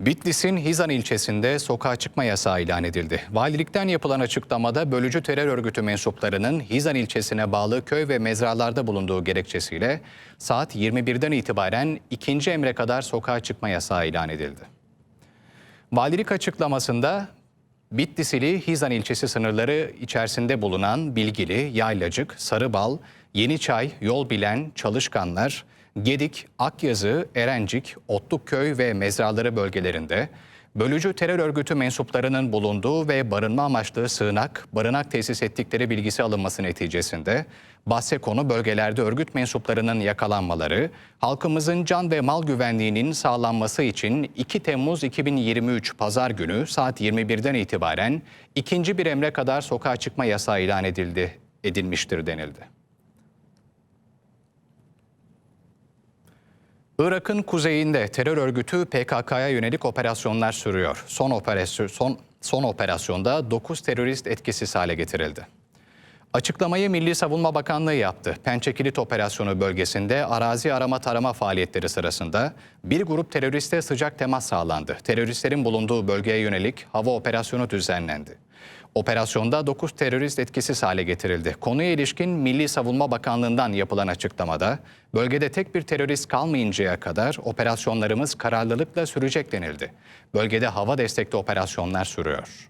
Bitlis'in Hizan ilçesinde sokağa çıkma yasağı ilan edildi. Valilikten yapılan açıklamada bölücü terör örgütü mensuplarının Hizan ilçesine bağlı köy ve mezralarda bulunduğu gerekçesiyle saat 21'den itibaren ikinci emre kadar sokağa çıkma yasağı ilan edildi. Valilik açıklamasında Bitlisili Hizan ilçesi sınırları içerisinde bulunan Bilgili, Yaylacık, Sarıbal, Yeniçay, Yolbilen, Çalışkanlar, Gedik, Akyazı, Erencik, Otlukköy ve Mezraları bölgelerinde bölücü terör örgütü mensuplarının bulunduğu ve barınma amaçlı sığınak, barınak tesis ettikleri bilgisi alınması neticesinde bahse konu bölgelerde örgüt mensuplarının yakalanmaları, halkımızın can ve mal güvenliğinin sağlanması için 2 Temmuz 2023 Pazar günü saat 21'den itibaren ikinci bir emre kadar sokağa çıkma yasağı ilan edildi, edilmiştir denildi. Irak'ın kuzeyinde terör örgütü PKK'ya yönelik operasyonlar sürüyor. Son operasyon son, son operasyonda 9 terörist etkisiz hale getirildi. Açıklamayı Milli Savunma Bakanlığı yaptı. Pençe Kilit Operasyonu bölgesinde arazi arama tarama faaliyetleri sırasında bir grup teröriste sıcak temas sağlandı. Teröristlerin bulunduğu bölgeye yönelik hava operasyonu düzenlendi. Operasyonda 9 terörist etkisiz hale getirildi. Konuya ilişkin Milli Savunma Bakanlığı'ndan yapılan açıklamada bölgede tek bir terörist kalmayıncaya kadar operasyonlarımız kararlılıkla sürecek denildi. Bölgede hava destekli operasyonlar sürüyor.